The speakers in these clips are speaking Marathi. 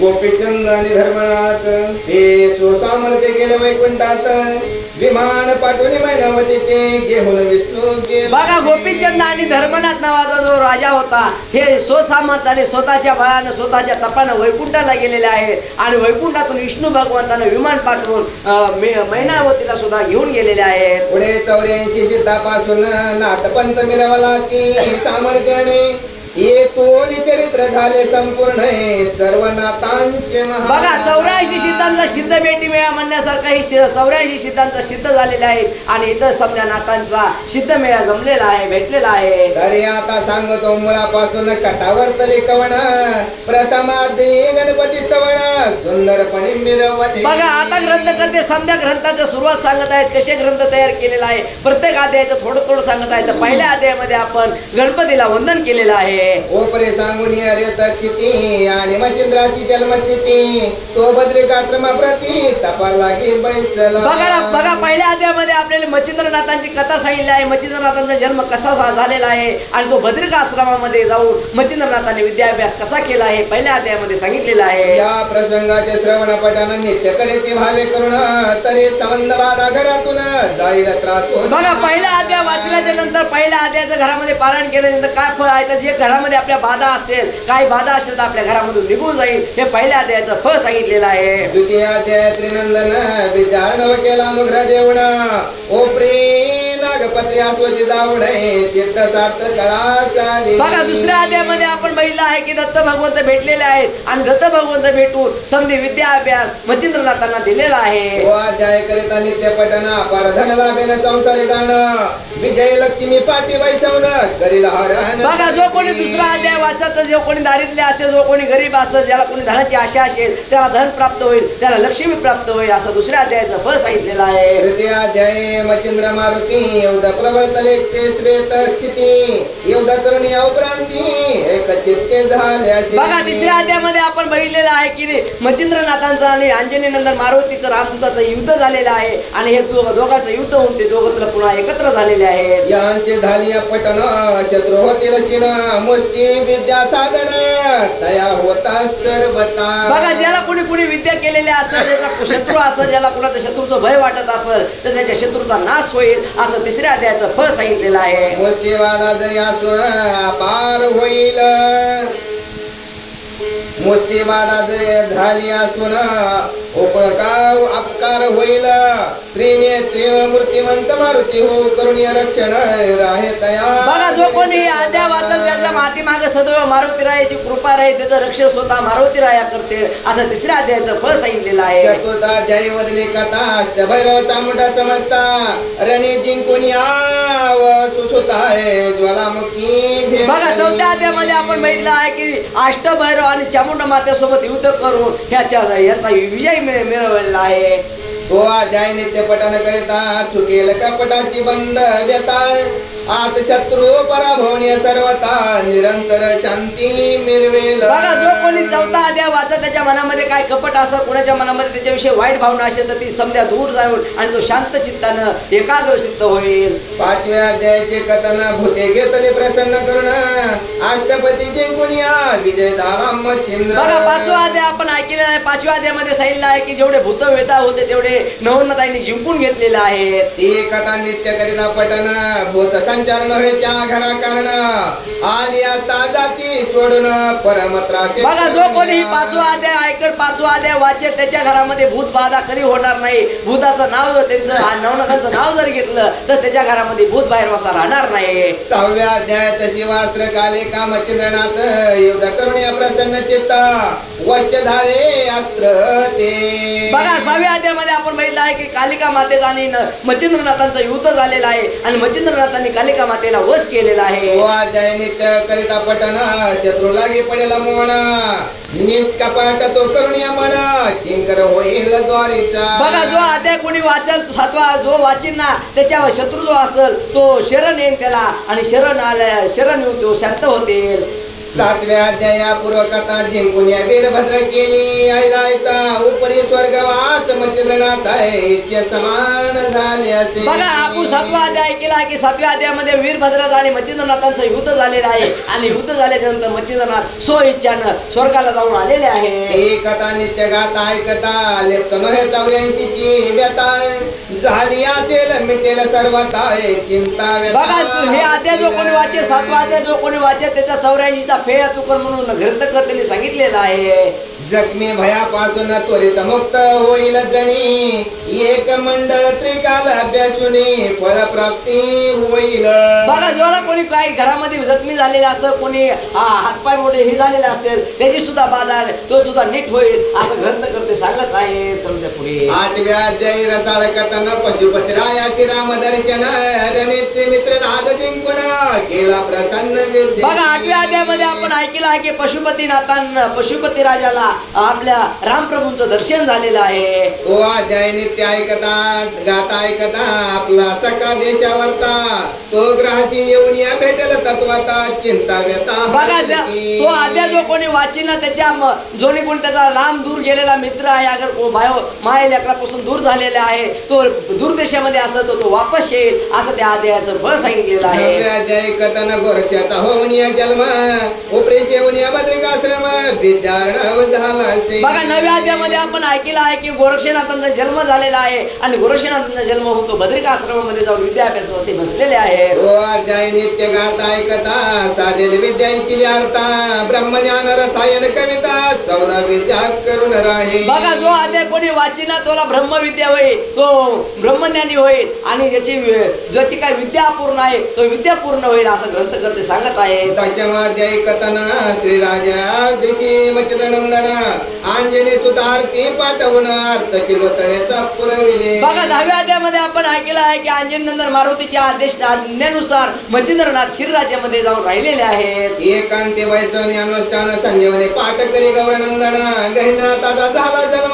गोपीचंद आणि धर्मनाथ हे स्वसामर्थ्य गेले वैकुंठात. विमान पाठवणे मैनावती ते घेऊन विष्णू. बघा गोपीचंद आणि धर्मनाथ नावाचा जो राजा होता हे स्वसामर्थ्याने स्वतःच्या बळानं स्वतःच्या तपानं वैकुंठाला गेलेले आहेत आणि वैकुंठातून विष्णू भगवंतानं विमान पाठवून मैनावतीला सुद्धा घेऊन गेलेले आहेत. पुढे चौऱ्याऐंशी सिद्धापासून नाथपंत मिरवला की सामर्थ्याने येतून चरित्र झाले संपूर्ण हे सर्व नाथांचे बघा. चौऱ्याऐंशी सिद्धांचा सिद्ध भेटी मेळा म्हणण्यासारखा ही चौऱ्याऐंशी सिद्धांचा सिद्ध झालेले आहेत आणि इतर समजा नाथांचा सिद्ध मेळा जमलेला आहे भेटलेला आहे तरी आता सांगतो मुळापासून कटावर्तले कवण प्रथमादी गणपती स्तवण सुंदरपणे मिरवते. बघा आता ग्रंथकर्ते समजा ग्रंथाचं सुरुवात सांगत आहेत कसे ग्रंथ तयार केलेला आहे प्रत्येक अध्यायाचं थोडं थोडं सांगत आहे तर पहिल्या अध्यायामध्ये आपण गणपतीला वंदन केलेलं आहे. ओपरे सांगून आणि मचिंद्राची जन्मस्थिती. तो बद्रिकाश्रमाप्रती तपा लागी बैसला. बघा बघा पहिल्या अध्यायामध्ये आपल्याला मच्छिंद्रनाथांची कथा सांगितली आहे. मच्छिंद्रनाथांचा जन्म कसा झालेला आहे आणि तो बद्रिका आश्रमामध्ये जाऊन मच्छिंद्रनाथांनी विद्याभ्यास कसा केला आहे पहिल्या अध्यायामध्ये सांगितलेलं आहे. प्रसंगाचे श्रवण पठण नित्य करीती भावे करून तरी संबंध बाधा घरातून जाईल त्रास. बघा पहिला अध्याय वाचल्याच्या नंतर पहिल्या अध्यायाचं घरामध्ये पारायण केल्यानंतर काय फळ आहे? तर जे घरामध्ये आपल्या बाधा असेल काही बाधा असेल तर आपल्या घरामधून निघून जाईल. हे पहिल्या अध्यायाचं फळ सांगितलेलं आहे. द्वितीय अध्याय त्रिनंदन विद्यार्णव केला देऊन ओप्री नागपत्री बघा दुसऱ्या अध्यायामध्ये आपण बघितलं आहे की दत्त भगवंत भेटलेले आहेत आणि दत्त भगवंत भेटून संधी विद्या अभ्यास मच्छिंद्रनाथांना दिलेला आहे. तो अध्याय करिता नित्य पठन अपार धन लाभेन संसारी जाण. विजय लक्ष्मी पाठी बैसवण करील हरण बघा जो कोणी दुसरा अध्याय वाचत जो कोणी दारिद्र्य असेल जो कोणी गरीब असेल ज्याला कोणी धनाची आशा असेल त्याला धन प्राप्त होईल त्याला लक्ष्मी प्राप्त होईल असं दुसऱ्या अध्यायाचं फळ सांगितलेलं आहे. तृतीय अध्याय मचिंद्र मारुती. एवढा प्रवर्तले ते श्वेत क्षिती. करून या उपरांती एक चित्ते झाले असे बघा तिसऱ्या अध्यायामध्ये आपण बघितलेलं आहे की मच्छिंद्रनाथांचं आणि अंजनी नंदन मारुतीचं रामदूताचं युद्ध झालेलं आहे आणि हे दोघांचं युद्ध होऊन ते दोघं पुन्हा एकत्र झालेले आहेत. यांचे झाली पटन शत्रू होतील शिण मुष्टी विद्या साधन तया होता सर्वता बघा ज्याला कोणी कोणी विद्या केलेल्या असेल ज्याचा शत्रू असेल ज्याला कोणाचं शत्रूचं भय वाटत असेल तर त्याच्या शत्रूचा नाश होईल असं तिसऱ्या अध्यायाचं फळ सांगितलेलं आहे. मुष्टीवादा जरी असून पार होईल. मुष्टीवादा जरी झाली असून उपकार अपकार होईल. त्रिनेत्री मूर्तिमंत मारुती हो करुणी रक्षण राहे तया. बघा जो कोणी अध्याय वाचल त्याच्या माती मागे सदैव मारुती रायाची कृपा राहील त्याचं रक्षण स्वतः मारुती राया करते असं तिसऱ्या अध्यायाचं फळ सांगितलेलं आहे. चतुर्थाध्यायी मधली कथा अष्टभैरव चामुंडा समजता रणे जिंकून याव सुसुताय ज्वालामुखी भेट बघा चौथ्या अध्यामध्ये आपण बघितलं आहे की अष्टभैरव आणि चामुंडा मात्यासोबत युद्ध करून ह्याच्या याचा विजय मिळवलेला आहे. तो अध्याय नित्य पठन करिता चुकेल कपटाची बंद व्यता आत शत्रू पराभवनीय सर्वता निरंतर शांती मिरवेल बघा जो कोणी चौथा अध्याय वाचत त्याच्या मनामध्ये काय कपट असं कोणाच्या मनामध्ये त्याच्याविषयी वाईट भावना असेल तर ती समजा दूर जाऊन आणि तो शांत चित्तानं एकाग्र चित्त होईल. पाचव्या अध्यायाचे कथन भूते घेतले प्रसन्न करून अष्टपती जिंकून या विजय झाला मच्छिंद्र बघा पाचवा अध्याय आपण ऐकलेला आहे. पाचव्या अध्यायामध्ये सांगितलं आहे की जेवढे भूत वेता होते तेवढे नवनताईंनी जिंकून घेतलेले आहेत. ती कथा नित्य करिता पठन भूत त्या घरा कारण आली असता जाती सोडून परमत्राशे बघा जो कोणी ही पाचवा अध्याय ऐकत पाचवा अध्याय वाचेल त्याच्या घरामध्ये भूत बाधा कधी होणार नाही. भूताचं नाव त्यांचं नवनाथांचं नाव जर घेतलं तर त्याच्या घरामध्ये भूत बाहेर वसा राहणार नाही. सहाव्या अध्यायात शिवास्त्र काले कामचंद्रनाथ युद्ध करून या प्रसन्न चित्त. वश झाले अस्त्र ते. बघा सहाव्या अध्यायामध्ये आपण बघितलं आहे की कालिका मातेचा आणि मच्छिंद्रनाथांचं युद्ध झालेलं आहे. आणि मच्छिंद्रनाथांनी कालिका मातेला वश केलेला आहे. नित्य करिता शत्रू लागी पडेला मोहन निष्कपट तो किंकर होईल द्वारीचा बघा जो अध्याय कोणी वाचल सातवा जो वाचीन ना त्याच्यावर शत्रू जो असेल तो शरण येईल त्याला आणि शरण आल्या शरण येऊन तो शांत होतील. सातव्या अध्याया पूर्वकथा जिंकून या वीरभद्र केली उपरी स्वर्गवास इच्छे समान झाले असे. बघा आपण सातवा अध्याय केला की सातव्या अध्यायामध्ये वीरभद्राचं आणि मच्छिंद्रनाथांचं युद्ध झालेलं आहे. आणि युद्ध झाल्यानंतर मच्छिंद्रनाथ स्व इच्छानं स्वर्गाला जाऊन आलेले आहे. ही कथा नित्य गाता ऐकता लेप्त नव्हे चौऱ्याऐंशीची व्यथा. झाली असेल मिटेल सर्वता चिंता व्यथा. बघा हे अध्याय जो कोणी वाचे सातवा अध्याय जो कोणी वाचे त्याचा चौऱ्याऐंशीचा फेया चुकन म्हणून ग्रंथकर्त्यांनी सांगितलेलं आहे. जखमी भयापासून त्वरित मुक्त होईल जणी एक मंडळ त्रिकाल अभ्यासुनी फळप्राप्ती होईल. बघा जेव्हा कोणी काही घरामध्ये जखमी झालेले असं कोणी हातपाय मोठे हे झालेले असेल त्याची सुद्धा बाजार तो सुद्धा नीट होईल असं ग्रंथकर्ते सांगत आहे. चल पुढे. आठव्या अध्यायी रसाळ कथन पशुपती रायाची राम दर्शन रणित्री मित्र नाद जिंकून केला प्रसन्न बघा आठव्या अध्यायामध्ये आपण ऐकलं आहे की पशुपती नाथांना पशुपती राजाला आपल्या रामप्रभूंचं दर्शन झालेलं आहे. तो अध्याय नित्य ऐकता गाता ऐकता आपला सका देशावरता. तो ग्रहाशी येऊन या भेटेल तत्वता चिंता व्यथा बघा तो अध्याय जो कोणी वाचील ना त्याच्या म- जोनी कोणी त्याचा लांब दूर गेलेला मित्र आहे. अगर को- बायो माय लेकरापासून दूर झालेला आहे तो दूर देशामध्ये असं तर तो वापस येईल असं त्या अध्यायाचं बळ सांगितलेलं आहे. नवव्या अध्याय कथन गोरक्षाचा होऊन या जन्म उपरेश येऊन या बद्रिकाश्रम असे बघा नव्या अध्यायामध्ये आपण ऐकलं आहे की गोरक्षनाथांचा जन्म झालेला आहे आणि गोरक्षनाथांचा जन्म होतो बद्रिका आश्रमामध्ये जाऊन विद्याभ्यासावरती बसलेले आहेत. अध्याय नित्य गाता ऐकता साधेल विद्यांची अर्था ब्रह्मज्ञान रसायन कविता चौदा विद्या करून राही. बघा जो अध्याय कोणी वाचिला तोला ब्रह्मविद्या होईल तो ब्रह्मज्ञानी होईल आणि ज्याची ज्याची काय विद्या अपूर्ण आहे तो विद्या पूर्ण होईल असं ग्रंथकर्ते सांगत आहे दशमाध्यायी कथन श्रीराजा दिशी वचनंदन अंजनी सुतारती पाठवून अर्थ किलो तळेचा पुरविले. बघा दहाव्या अध्यायामध्ये आपण ऐकलं आहे की अंजननंदन मारुतीच्या आदेश आज्ञेनुसार मच्छिंद्रनाथ श्रीराज्यामध्ये जाऊन राहिलेले आहेत. एकांती वैसवनी अनुष्ठान संजीवनी पाठ करी गौरनंदन. गहिनाथाचा झाला जन्म.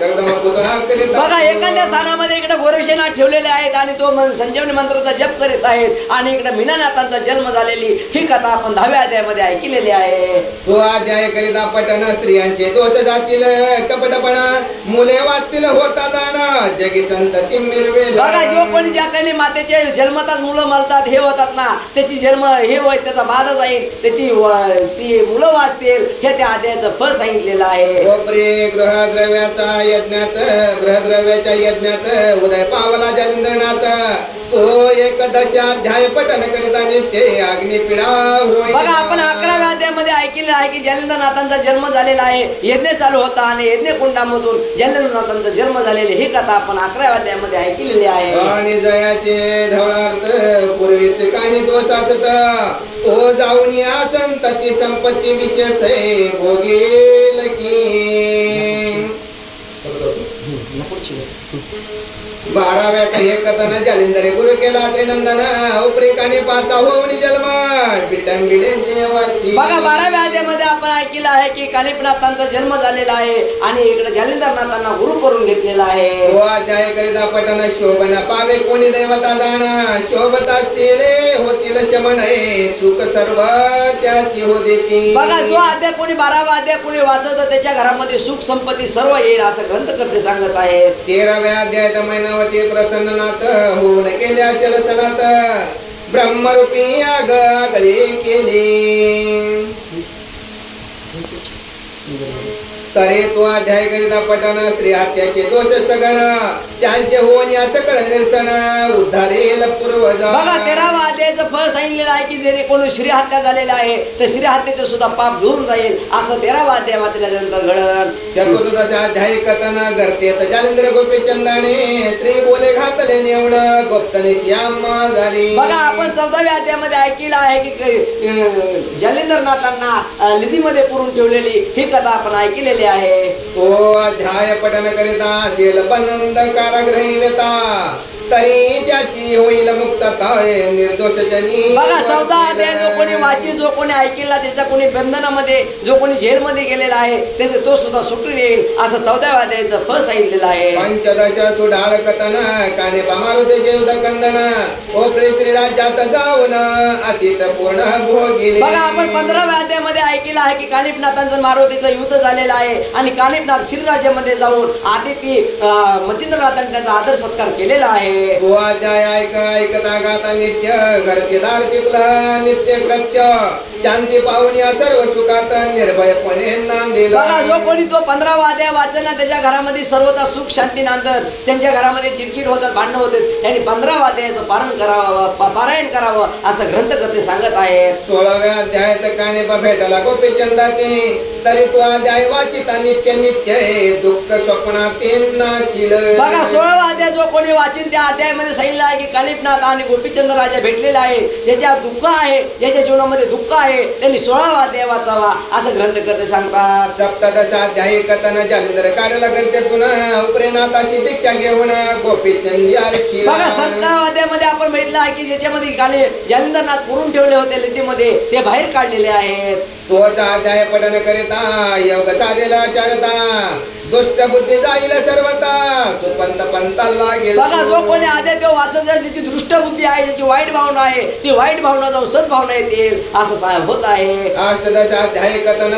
कर्दम पुतळा करीत बघा एखाद्या स्थानामध्ये इकडे गोरक्षनाथ ठेवलेले आहेत आणि तो मन- संजीवनी मंत्राचा जप करीत आहेत. आणि इकडे मीनानाथांचा जन्म झालेली ही कथा आपण दहाव्या अध्यायामध्ये ऐकलेली आहे. तो अध्याय करिता पटन स्त्रियांचे दोष जातील कपटपणा मुले वाचतील होता दान. जगी संतती मिरवेल. बघा जो कोणी ज्या काही मातेचे जन्मताच मुलं मरतात हे होतात ना त्याची जन्म हे होय त्याचा बाधा जाईल त्याची ती मुलं वाचतील हे त्या अध्यायाचं फळ सांगितलेलं आहे. गोप्रे ग्रहद्रव्याचा यज्ञात ग्रहद्रव्याच्या यज्ञात उदय पावला जलिंद्रनाथ तो एक दशाध्याय पठन करिता नित्य अग्निपिडा होईल बघा आपण अकराव्या अध्यायामध्ये ऐकलेलं आहे की जलेंद्रनाथांचा जन्म झालेला आहे. यज्ञ चालू होता आणि यज्ञ कुंडामधून जलेंद्रनाथांचा जन्म झालेली ही कथा आपण अकराव्या अध्यायामध्ये ऐकलेली आहे. आणि जयाचे धवळार्थ पूर्वीचे काही दोष असत. तो जाऊन या संतती संपत्ती विशेष भोगेल की. बाराव्या हे जालिंदरे गुरु केला त्रिनंदन उपरेकाने पाचा होऊन जन्म विटंबिले देवासी बघा बाराव्या अध्यायामध्ये आपण ऐकलं आहे की कालिपनाथांचा जन्म झालेला आहे आणि इकडे जालिंदरनाथांना गुरु करून घेतलेला आहे. तो अध्याय करिता पठन शोभन पावे कोणी दैवता दान. शोभत असतील होतील शमन आहे सुख सर्व त्याची हो देती. बघा जो अध्याय कोणी बारावा अध्याय कोणी वाचत त्याच्या घरामध्ये सुख संपत्ती सर्व येईल असं ग्रंथकर्ते सांगत आहेत. तेराव्या अध्यायात मैनावती प्रसन्ननाथ होऊन केल्या चलसनात ब्रह्मरूपी आग आगळे केली तरी तो अध्याय करिता पठन स्त्री हत्याचे दोष सगळ. त्यांचे होऊन या सकळ निरसन उद्धारेल पूर्वज. बघा तेरावा अध्यायाचं फळ सांगितलेलं आहे की जरी कोणी श्री हत्या झालेला आहे तर श्री हत्येचं सुद्धा पाप धुवून जाईल असं तेरावा अध्याय वाचल्यानंतर घडल चतुर्दश अध्याय कथन करते जालिंद्र गोपी चंदाने स्त्री बोले घातले नेवण गोप्तनी श्याम झाली बघा आपण चौदाव्या अध्यायामध्ये ऐकलं आहे की जालिंदरनाथांना लिधीमध्ये पुरून ठेवलेली ही कथा आपण ऐकलेली केले आहे. ओ अध्याय पठन करिता असेल बंद कारागृही व्यता तरी त्याची होईल मुक्तता निर्दोष जनी बघा चौदा अध्याय जो कोणी वाची जो कोणी ऐकला त्याच्या कोणी बंधनामध्ये जो कोणी जेलमध्ये गेलेला आहे त्याचे तो सुद्धा सुटून येईल. असं चौदाव्या अध्यायाचं फळ सांगितलेलं आहे. पंचदश सुडाळ कथन काने मारुते जेवद कंदन. ओ प्रेत्री राज्यात जाऊन अतीत पूर्ण भोगिले. बघा आपण पंधराव्या अध्यायामध्ये ऐकलं आहे की कानिपनाथांचं मारुतीचं युद्ध झालेलं आहे आणि कानिपनाथ श्रीराज्यामध्ये जाऊन आधी ती अं, मच्छिंद्रनाथांनी त्यांचा आदर सत्कार केलेला आहे. तो ऐक ऐकता गाता नित्य घरचे दार चिकल नित्य कृत्य. शांती पाहुणी सर्व सुखात निर्भयपणे नांदेल बघा जो कोणी तो पंधरावा अध्याय वाचना त्याच्या घरामध्ये सर्वता सुख शांती नांदत. त्यांच्या घरामध्ये चिडचिड होतात भांडणं होतात. यांनी पंधरावा अध्यायाचं पारण करावं पारायण करावं असं ग्रंथकर्ते सांगत आहेत. सोळाव्या अध्यायात काणे भेटाला गोपी चंदाते तरी तो अध्याय वाचिता नित्य नित्य दुःख स्वप्नातील नाशील बघा सोळावा अध्याय जो कोणी वाचीन त्या अध्यायामध्ये सांगितलं आहे की कालिपनाथ आणि गोपीचंद राजा भेटलेला आहे. ज्याच्या दुःख आहे ज्याच्या जीवनामध्ये दुःख आहे त्यांनी सोळावा अध्याय वाचावा असं ग्रंथकर्ते सांगतात. सप्तदशाध्यायी कथन जालिंदर काढला गर्तेतून उपरेनाथाशी दीक्षा घेऊन गोपीचंद बघा अध्यायामध्ये आपण बघितलं आहे की ज्याच्यामध्ये काले जालिंदरनाथ पुरून ठेवले होते लिंदीमध्ये ते बाहेर काढलेले आहेत. तोच अध्याय पठन करिता योग साधेला चारता. दुष्ट बुद्धी जाईल सर्वता सुपंत पंताला गेला. बघा जो कोणी तो वाचत आहे ज्याची दृष्ट बुद्धी आहे ज्याची वाईट भावना आहे. ती वाईट भावना जाऊन सद्भावना येतील असं सा- होत आहे. अष्टदशाध्यायी कथन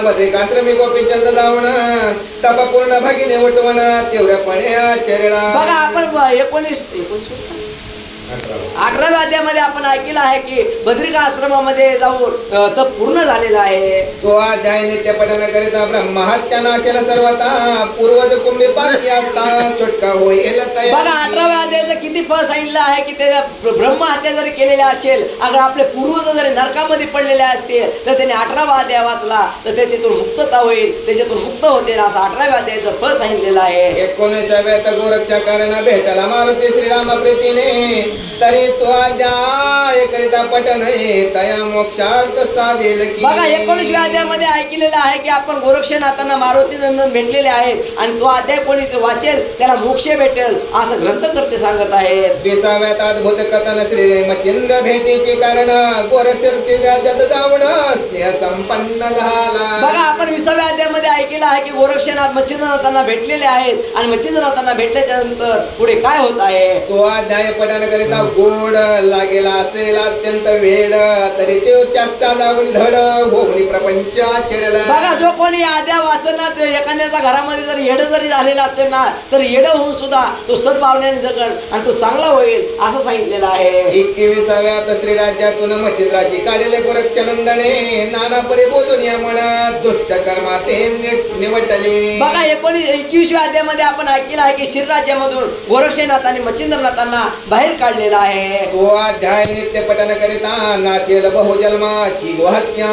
गोपीचंद तप पूर्ण भगिनी उठवण तीव्रपणे आचरला बघा आपण एकोणीस एकोणीस अठराव्या अध्यायामध्ये आपण ऐकलं आहे की बद्रिका आश्रमामध्ये जाऊन पूर्ण झालेला आहे. तो अध्याय नित्य ब्रह्महत्या नाशेल सर्वता पूर्वज कुंभी असता सुटका होईल बघा अठराव्या अध्यायाचं किती फळ सांगितलं आहे की ते ब्र- ब्रह्महत्या जरी केलेली असेल अगर आपले पूर्वज जरी नरकामध्ये पडलेले असतील तर त्यांनी अठरावा अध्याय वाचला तर त्याच्यातून मुक्तता होईल त्याच्यातून मुक्त होतील असं अठराव्या अध्यायाचं फळ सांगितलेलं आहे. एकोणीसाव्यात गोरक्षा कारण भेटला मारुती श्रीराम प्रीतीने. तरी तो अध्याय करिता पठन हे तया मोक्षार्थ साधेल की. बघा एकोणीसव्या अध्यायामध्ये ऐकलेलं आहे की आपण गोरक्षनाथांना मारुती नंदन भेटलेले आहेत आणि तो अध्याय कोणी जो वाचेल त्याला मोक्ष भेटेल असं ग्रंथकर्ते सांगत आहेत. विसाव्यात अद्भुत कथन श्री मचिंद्र भेटीचे कारण गोरक्ष राज्यात जाऊन स्नेह संपन्न झाला. बघा आपण विसाव्या अध्यायामध्ये ऐकलं आहे की गोरक्षनाथ मच्छिंद्रनाथांना भेटलेले आहेत आणि मच्छिंद्रनाथांना भेटल्याच्या नंतर पुढे काय होत आहे? तो अध्याय पठन करिता गोड लागेला असेल अत्यंत वेळ तरी तो चेष्टा जाऊन धड भोवनी प्रपंच बघा जो कोणी या अध्याय वाचनात एखाद्याच्या घरामध्ये जर येडं जरी झालेलं असेल ना तर येडं होऊन सुद्धा तो सद्भावनेने जगण आणि तो चांगला होईल असं सांगितलेलं आहे. एकविसाव्यात श्री राज्यातून मच्छिद्राशी काढले गोरक्षनंदने. नाना परी बोधून या म्हणत दुष्ट कर्माते निवटले बघा एकोणीस एकवीसव्या अध्यायामध्ये आपण ऐकलं आहे की शिरराज्यामधून गोरक्षनाथ आणि मच्छिंद्रनाथांना बाहेर काढलेला आहे. तो अध्याय नित्य पठन करिता नाशेल बहुजन्माची गोहत्या.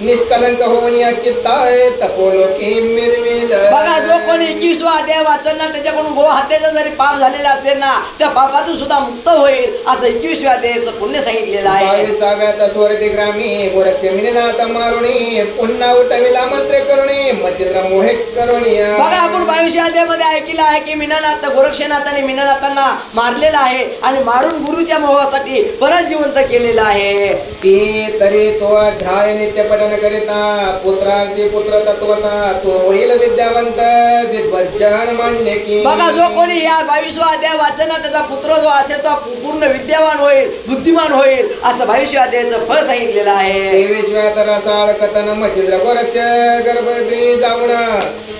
निष्कलंक होऊन या चित्ताय तपोलोकी मिरविल. बघा जो कोणी एकवीसवा अध्याय वाचन ना त्याच्याकडून गो हत्याचा जरी पाप झालेला असेल ना त्या पापातून सुद्धा मुक्त होईल असं एकवीसव्या अध्यायाचं पुण्य सांगितलेलं आहे. बावीसाव्यात स्वर्टी ग्रामी गोरक्ष मिनिनाथ मारुणी पुन्हा उठविला मंत्र करुणी मच्छिद्र मोहे बघा आपण बावीसव्या अध्यायामध्ये ऐकलं आहे की मीनानाथ गोरक्षनाथाने मीनानाथांना मारलेला आहे आणि मारून गुरुच्या मोहासाठी परत जिवंत केलेलं आहे. ती तरी तो अध्याय नित्य पठन करिता पुत्रार्थी पुत्र तत्वता तो होईल विद्यावंत विद्वज्जन मान्य की. बघा जो कोणी या बावीसवा अध्याय वाचन त्याचा पुत्र जो असेल तो पूर्ण विद्यावान होईल बुद्धिमान होईल असं बावीसव्या अध्यायाचं फळ सांगितलेलं आहे. तेवीसव्यात रसाळ कथन मच्छिद्र गोरक्ष गर्भगिरी जाऊन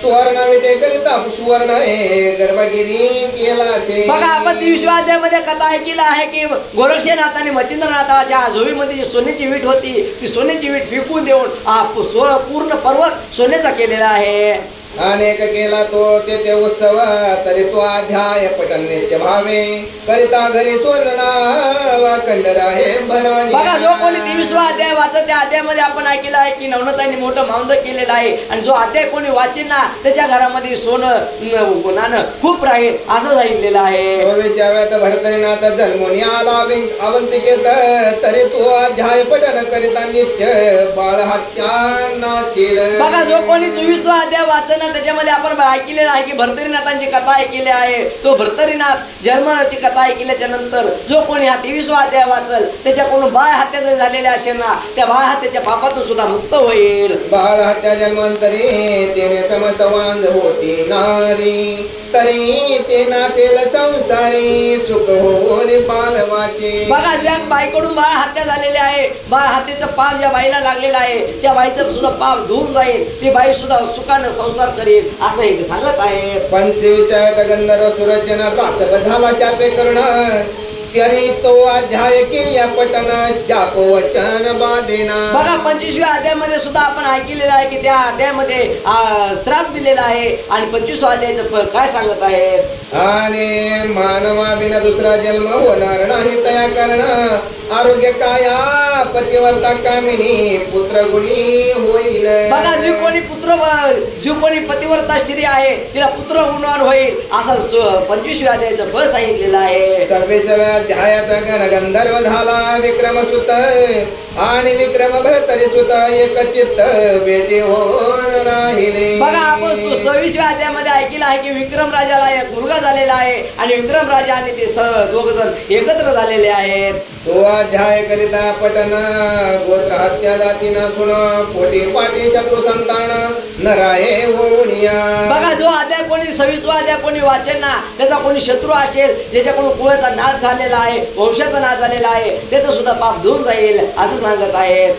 सुवर्ण विटे करिता सुवर्ण हे गर्भगिरी केला असे. बघा आपण विश्वाध्यामध्ये कथा ऐकली आहे की गोरक्षनाथ आणि मच्छिंद्रनाथाच्या झोळीमध्ये जी सोन्याची वीट होती ती सोन्याची वीट विकून देऊन पूर्ण पर्वत सोन्याचा केलेला आहे. अनेक केला तो तेथे उत्सव तरी तो अध्याय पठन नित्य भावे. करिता घरी सुवर्ण कंडरा हे भरवणी बघा जो कोणी तेवीसवा अध्याय वाचत त्या अध्यायामध्ये आपण ऐकलं आहे की नवनतांनी मोठं मावंद केलेलं आहे. आणि जो अध्याय कोणी वाचेल ना त्याच्या घरामध्ये सोनं न- नाणं खूप राहील असं सांगितलेलं आहे. चोवीसाव्यात भरतरीनाथ जन्मोनी आला अविं- अवंतिकेत तरी तो अध्याय पठन करिता नित्य बाळ हत्या नाशील बघा जो कोणी चोवीसवा अध्याय वाचन ना त्याच्यामध्ये आपण ऐकलेलं आहे की भरतरीनाथांची कथा ऐकली आहे. तो भरतरीनाथ जन्माची कथा ऐकल्याच्या नंतर जो कोणी हा तेवीस अध्याय वाचल त्याच्याकडून बाळ हत्या जर झालेले असेल ना त्या बाळ हत्याच्या पापातून सुद्धा मुक्त होईल. बाळ हत्या जन्मांतरी तेने समस्त वांग होती नारी. तरी ते नासेल संसारी सुख होऊन पालवाचे. बघा ज्या बाईकडून बाळ हत्या झालेली आहे बाळ हत्येचं पाप ज्या बाईला लागलेलं आहे त्या बाईचं सुद्धा पाप धुवून जाईल ती बाई सुद्धा सुखानं संसार करेल असं हे सांगत आहे पंचविषयात गंधर्व सुरचना झाला शापे कर्ण. तरी तो अध्याय केल्या पटन शाप वचन बांधेना. बघा पंचवीसव्या अध्यायामध्ये सुद्धा आपण ऐकलेलं आहे की त्या अध्यायामध्ये आ, श्राप दिलेला आहे आणि पंचवीसव्या अध्यायाचं फळ काय सांगत आहेत? आणि मानवा बिना दुसरा जन्म होणार नाही तया करण. आरोग्य काया पतिवर्ता कामिनी पुत्र गुणी होईल. बघा जी कोणी पुत्र जी कोणी पतिव्रता स्त्री आहे तिला पुत्र गुणवान होईल असं पंचवीसव्या अध्यायाचं फळ सांगितलेलं आहे. सव्वीसाव्या अध्यायात गण गंधर्व झाला विक्रम आणि विक्रम भरतरी सुत एक चित्त बेटी होऊन राहिले. बघा आपण सव्वीसव्या अध्यायामध्ये ऐकलं आहे की विक्रम राजाला एक मुलगा झालेला आहे आणि विक्रम राजा आणि ते दोघ जण एकत्र झालेले आहेत. तो अध्याय करिता पटन गोत्र हत्या जाती नसून पोटी पाटी शत्रू संतान नराये होऊनिया बघा जो अध्याय कोणी सव्वीसवा अध्याय कोणी वाचेल ना त्याचा कोणी शत्रू असेल ज्याच्याकडून कुळाचा नाश झालेला आहे वंशाचा नाश झालेला आहे त्याचं सुद्धा पाप धुवून जाईल असं सांगत आहेत.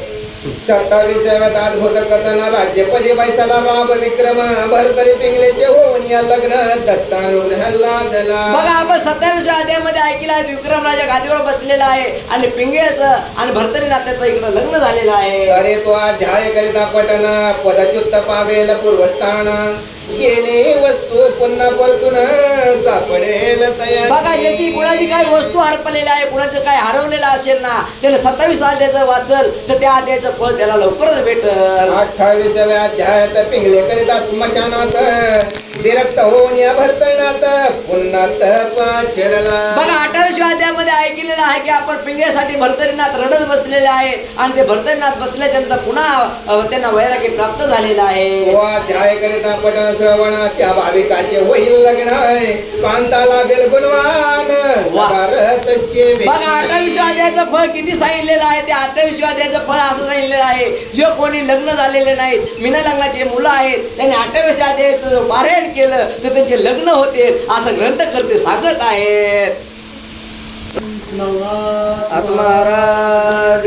सत्ताविसाव्यात अद्भुत कथन. राज्यपदी बैसाला राम विक्रम. भरतरी पिंगलेचे होऊन या लग्न. दत्तानुग्रह लादला बघा आपण सत्तावीसव्या अध्यायामध्ये ऐकलं आहे विक्रम राजा गादीवर बसलेला आहे आणि पिंगळचं आणि भरतरीनाथाचं इकडं लग्न झालेलं आहे. अरे तो अध्याय करिता पटन पदच्युत पावेल पूर्वस्थान. गेली वस्तू पुन्हा परतून सापडेल बघा याची कुणाची काही वस्तू हरपलेली आहे कुणाचं काय हरवलेलं असेल ना त्याला सत्तावीस अध्यायाचं वाचल तर त्या अध्यायाचं फळ त्याला लवकरच भेटल. अठ्ठावीसाव्या अध्यायात पिंगले करिता स्मशानात विरक्त होऊन या भरतनात पुन्हा तपाचरला बघा अठ्ठावीसव्या अध्यायामध्ये ऐकलेलं आहे की आपण पिंगळ्यासाठी भरतरीनाथ रडत बसलेले आहेत आणि ते भरतरीनाथ बसल्याच्या नंतर पुन्हा त्यांना वैराग्य प्राप्त झालेलं आहे. अध्याय करिता पठन श्रवण त्या भाविकाचे होईल लग्न कांताला बेल गुणवान. बघा अध्यायाचं फळ किती सांगितलेलं आहे. अठ्ठावीसव्या अध्यायाचं फळ असं सांगितलेलं आहे. जे कोणी लग्न झालेले नाहीत मिना लग्नाचे मुलं आहेत त्यांनी अध्यायाचं पारायण केलं तर त्यांचे लग्न होते असं ग्रंथकर्ते सांगत आहेत. महाराज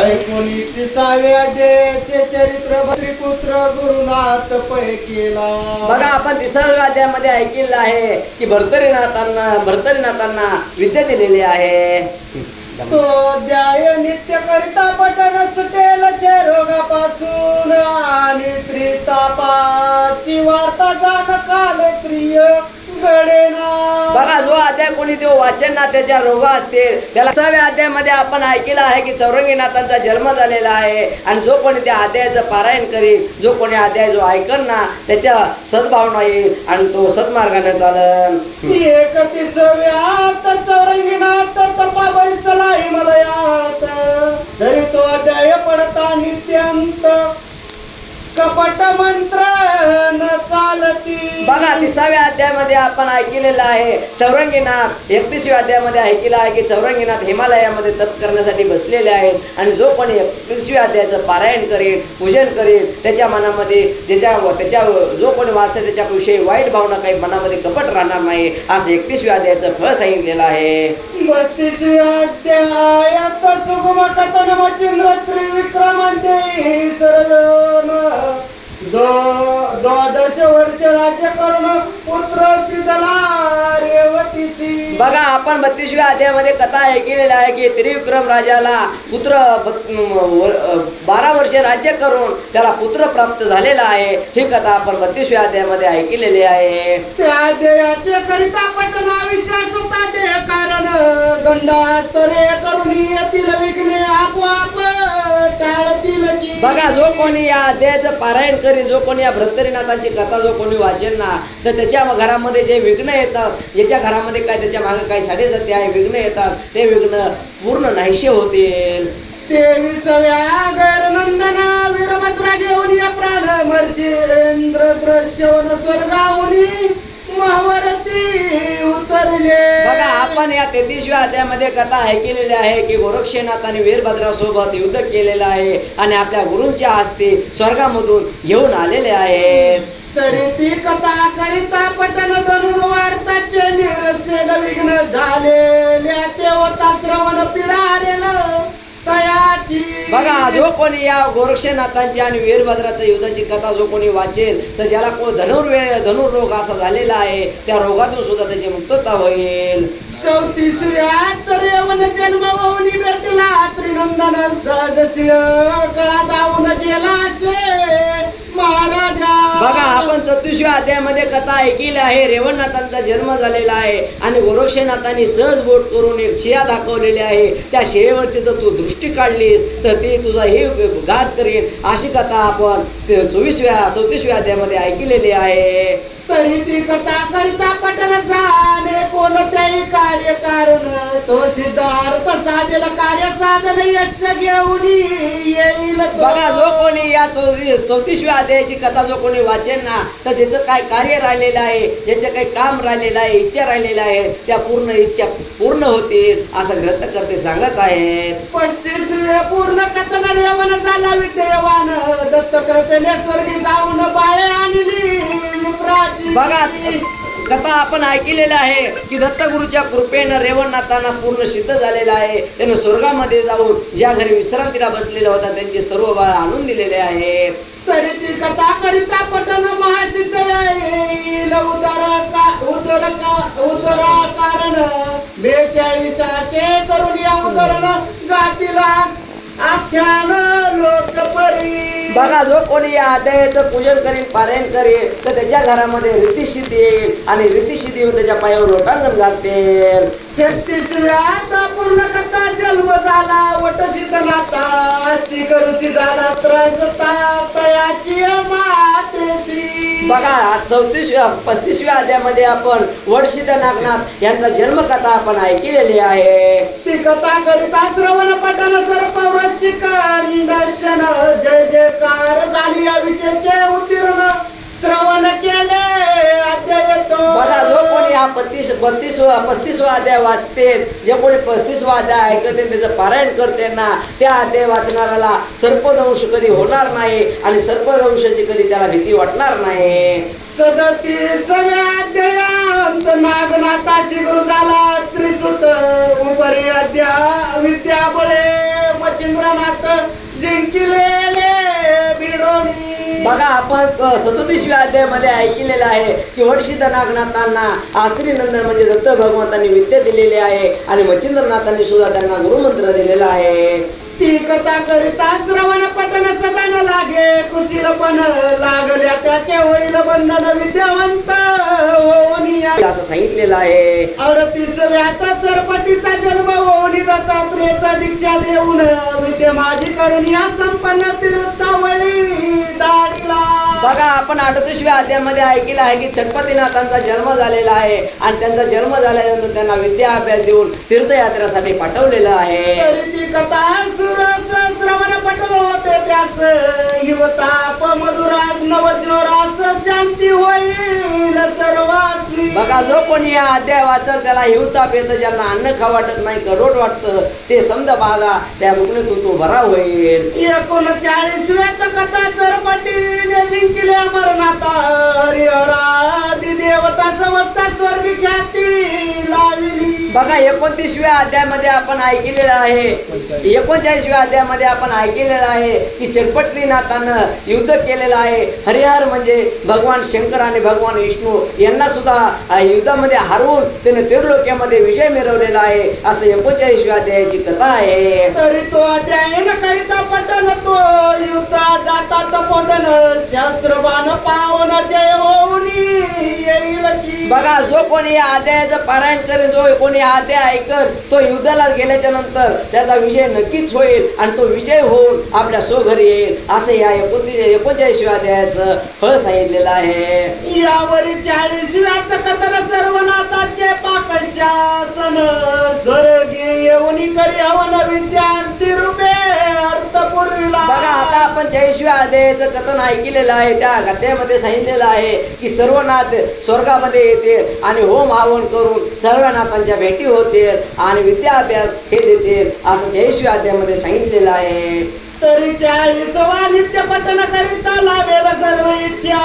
एकोणीसाव्या अध्यायाचे चरित्र भद्रीपुत्र गुरुनाथ पै केला बघा आपण तिसाव्या अध्यायामध्ये ऐकलेलं आहे की भरतरीनाथांना भरतरीनाथांना विद्या दिलेली आहे. तो अध्याय नित्य करिता पटन सुटेल छे रोगापासून आणि त्रितापाची वार्ता जाण काल त्रिय बघा जो अध्याय कोणी तो वाचन ना त्याच्या रोग असतील. त्याला सहाव्या अध्यायामध्ये आपण ऐकलं आहे की चौरंगीनाथांचा जन्म झालेला आहे. आणि जो कोणी त्या अध्यायाचं पारायण करील जो कोणी अध्याय जो ऐकन ना त्याच्या सद्भावना येईल आणि तो सद्मार्गाने चालन. एकतीसव्यात चौरंगीनाथ तपा बैसला हिमालयात. तरी तो अध्याय पडता नित्यंत. कपट मंत्र न चालती. बघा तिसाव्या अध्यायामध्ये आपण ऐकलेलं आहे चौरंगीनाथ एकतीसव्या अध्यायामध्ये ऐकलं आहे की चौरंगीनाथ हिमालयामध्ये तप करण्यासाठी बसलेले आहेत आणि जो कोणी एकतीसव्या अध्यायाचं पारायण करेल पूजन करेल त्याच्या मनामध्ये ज्याच्या त्याच्या जो कोणी वाचते त्याच्याविषयी वाईट भावना काही मनामध्ये कपट राहणार नाही असं एकतीसव्या अध्यायाचं फळ सांगितलेलं आहे. बत्तीसवी अध्यायात सुगम कथन मचिंद्र त्रिविक्रमांते द्वादश वर्ष राज्य करून पुत्र बघा आपण बत्तीसव्या अध्यायामध्ये कथा ऐकलेली आहे की त्रिविक्रम राजाला पुत्र बारा वर्षे राज्य करून त्याला पुत्र प्राप्त झालेला आहे. ही कथा आपण बत्तीसव्या अध्यायामध्ये ऐकलेली आहे. त्या देयाचे करिता पटना विश्वास होता कारण. गंडातरे करून येतील विघ्ने आपोआप टाळतील बघा जो कोणी या अध्यायाचं पारायण करीन जो कोणी या भ्रतरीनाथांची कथा जो कोणी वाचेल ना तर त्याच्या घरामध्ये जे विघ्न येतात ज्याच्या घरामध्ये काय त्याच्यामागे काही साडेसत्य आहे विघ्न येतात ते विघ्न पूर्ण नाहीसे होतील. तेविसाव्या गैरनंदना वीरभद्रा घेऊन या प्राण मर्चेंद्र दृश्यवन स्वर्गाहुनी महावरती उतरले. बघा आपण या तेहतीसव्या अध्यायामध्ये कथा ऐकलेली आहे की गोरक्षनाथाने वीरभद्रासोबत युद्ध केलेलं आहे आणि आपल्या गुरूंच्या हस्ते स्वर्गामधून घेऊन आलेले आहेत. तरी ती कथा करिता पटन धरून वार्ताचे निरसेन विघ्न झालेल्या देवता श्रवण तयाची. बघा जो कोणी या गोरक्षनाथांची आणि वीरभद्राच्या युद्धाची कथा जो कोणी वाचेल तर ज्याला को धनुर्वे धनुर्रोग असा झालेला आहे त्या रोगातून सुद्धा त्याची मुक्तता होईल. चौतीसव्यात रेवन जन्म होऊन भेटला त्रिनंदन सहज कळा धावून गेला असे. महाराजा बघा अध्यायामध्ये कथा ऐकली आहे. रेवणनाथांचा जन्म झालेला आहे आणि गोरक्षनाथांनी सहज बोट करून एक शिया दाखवलेली आहे. त्या शियेवरची जर तू दृष्टी काढलीस तर ती तुझा हे घात करेल अशी कथा आपण चोवीसव्या चौतीसव्या अध्यायामध्ये ऐकलेली आहे. तरी ती कथा करिता पटन जाणे कोणत्याही कार्य कारण तो सिद्धार्थ साधेल कार्य साधन यश घेऊन येईल तो. बघा जो कोणी या चौती चौतीसव्या अध्यायाची कथा जो कोणी वाचेल ना तर ज्याचं काय कार्य राहिलेलं आहे ज्याचं काही काम राहिलेलं आहे इच्छा राहिलेल्या आहे त्या पूर्ण इच्छा पूर्ण होतील असं ग्रंथकर्ते सांगत आहेत. पस्तीस पूर्ण कथन रेवन झाला विद्यवान. दत्त कृपेने स्वर्गी जाऊन बाळे आणली. बघा कथा आपण ऐकलेलं आहे की दत्तगुरूच्या कृपेनं रेवणनाथांना पूर्ण सिद्ध झालेला आहे. त्यानं स्वर्गामध्ये जाऊन ज्या घरी विश्रांतीला बसलेला होता त्यांचे सर्व बाळ आणून दिलेले आहेत. तरी ती कथा करिता पटन महासिद्ध उदर का उदर का उदर कारण बेचाळीसाचे करून या उदरण गातील आख्यान लोकपरी. बघा जो कोणी या आदयाचं पूजन करेल पारायण करेल तर त्याच्या घरामध्ये रीतिसिद्धी येईल आणि रीतिसिद्धी येऊन त्याच्या पायावर लोटांगण घालतील छत्तीसव्यात पूर्ण कथा जन्म झाला वट नाता अस्ति करुची झाला त्रास तयाची मातेशी. बघा चौतीसव्या पस्तीसव्या अध्यामध्ये आपण वडसिद्ध नागनाथ यांचा जन्मकथा आपण ऐकलेली आहे. ती कथा करिता श्रवण पठन सर्व वृश्चिकन दर्शन जय जयकार झाली अभिषेक उत्तीर्ण. श्रवण केले बघा जो कोणी हा पस्तीस बत्तीस पस्तीसवा अध्याय वाचते जे कोणी पस्तीसवा अध्याय ऐकते त्याचं पारायण करते ना त्या अध्याय वाचणाऱ्याला सर्पदंश कधी होणार नाही आणि सर्पदंशाची कधी त्याला भीती वाटणार नाही. सदतीसव्या अध्यायांत नागनाथाची गुरु झाला त्रिसुत उपरी अध्या विद्या बळे मच्छिंद्रनाथ जिंकिलेले भिडोनी बघा आपण सदोतीसव्या अध्यायामध्ये ऐकलेलं आहे की वडसिद्ध नागनाथांना आस्त्रीनंदन म्हणजे दत्त भगवंतांनी विद्या दिलेली आहे आणि मच्छिंद्रनाथांनी सुद्धा त्यांना गुरुमंत्र दिलेला आहे. ती कथा करिता श्रवण पठन सदन लागे कुशील पण लागल्या त्याचे होईल बंधन विद्यावंत. होऊनिया असं सांगितलेलं आहे. अडतीसव्यात चरपटीचा जन्म होऊन दत्तात्रेयचा दीक्षा देऊन विद्या माझी करून या संपन्न तीर्थावळी दाडीला. बघा आपण अडतीसव्या अध्यायामध्ये ऐकलं आहे की छटपतीनाथांचा जन्म झालेला आहे आणि त्यांचा जन्म झाल्यानंतर त्यांना विद्या अभ्यास देऊन तीर्थयात्रेसाठी पाठवलेलं आहे. बघा जो कोणी हा अध्याय वाचल त्याला हिवताप येतं ज्यांना अन्न खा वाटत नाही कडोट वाटतं ते समज बागा त्या रुग्णतून तो बरा होईल. एकोणचाळीसव्यात कथा चरपटीने जिंकले अमरनाथा हरिहरा देवता समजता स्वर्गी ख्याती लाविली. बघा एकोणतीसव्या अध्यायामध्ये आपण ऐकलेलं आहे एकोणचाळीसव्या अध्यायामध्ये आपण ऐकलेलं आहे की चटपटलीनाथानं युद्ध केलेलं आहे. हरिहर म्हणजे भगवान शंकर आणि भगवान विष्णू यांना सुद्धा युद्धामध्ये हरवून त्याने त्रिलोक्यामध्ये विजय मिळवलेला आहे. असं एकोणचाळीसव्या अध्यायाची कथा आहे. तरी तो अध्यायन करिता पटन तो युद्ध जातात पोदन शास्त्र बाण पावन जय होऊन येईल बघा जो कोणी या अध्यायाचं पारायण करेल जो कोणी हा अध्याय ऐकत तो युद्धाला गेल्याच्यानंतर त्याचा विजय नक्कीच होईल आणि तो विजय होऊन आपल्या स्वघरी येईल. असं या एकोणचाळीसव्या अध्यायाचं फळ सांगितलेलं आहे. यावरी चाळीसव्यात कथन सर्वनाथाचे पाकशासन. स्वर्गीय येऊन करी हवन विद्यार्थी रूपे अर्थपूर्वीला. बघा आता आपण चाळीसव्या अध्यायाचं कथन ऐकलेलं आहे. त्या गद्यामध्ये सांगितलेलं आहे की सर्वनाथ स्वर्गामध्ये येते आणि होम हवन करून सर्वनाथांच्या भेटी होतील आणि विद्याभ्यास हे देतील असं जयश्री अध्यायामध्ये सांगितलेलं आहे. तरी चाळीसवा नित्य पठन करिता लाभेल सर्व इच्छा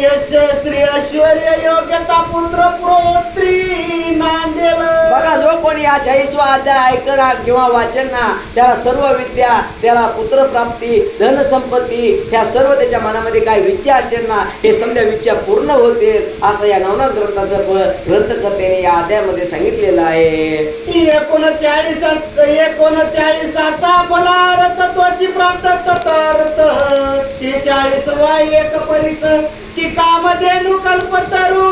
यश श्री ऐश्वर्य योग्यता पुत्र प्रोत्री नांदेल बघा जो कोणी या चाळीसवा अध्याय ऐकणार किंवा वाचना त्याला सर्व विद्या त्याला पुत्रप्राप्ती धनसंपत्ती ह्या सर्व त्याच्या मनामध्ये काही इच्छा असेल ना हे समजा इच्छा पूर्ण होते असं या नवनाथ ग्रंथाचं फळ ग्रंथकर्त्याने या अध्यायामध्ये सांगितलेलं आहे. एकोणचाळीस एकोणचाळीसाचा फलारथ त्वची प्राप्त ततारत ते चाळीस चाळीसवा एक परिसर. की कामधेनु कल्पतरू.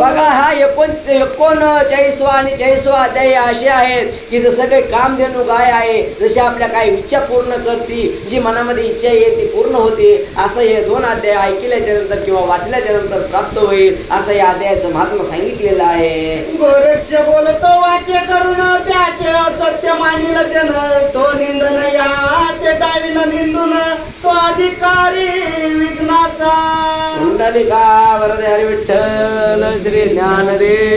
बघा हा एकोण एकोणचाळीसवा आणि चाळीसवा अध्याय असे आहेत की जसं काही कामधेनू गाय आहे जशी आपल्या काही इच्छा पूर्ण करते जी मनामध्ये इच्छा आहे ती पूर्ण होते असं हे दोन अध्याय ऐकल्याच्या नंतर किंवा वाचल्याच्या नंतर प्राप्त होईल असं या अध्यायाचं महात्मा सांगितलेलं आहे. गोरक्ष बोलतो वाचे करून त्याचे असत्य मानिल जन. तो निंदन या ते दाविल निंदून तो अधिकारी विघ्नाचा. कुंडलिका वरदे हरी विठ्ठल श्री ज्ञानदेव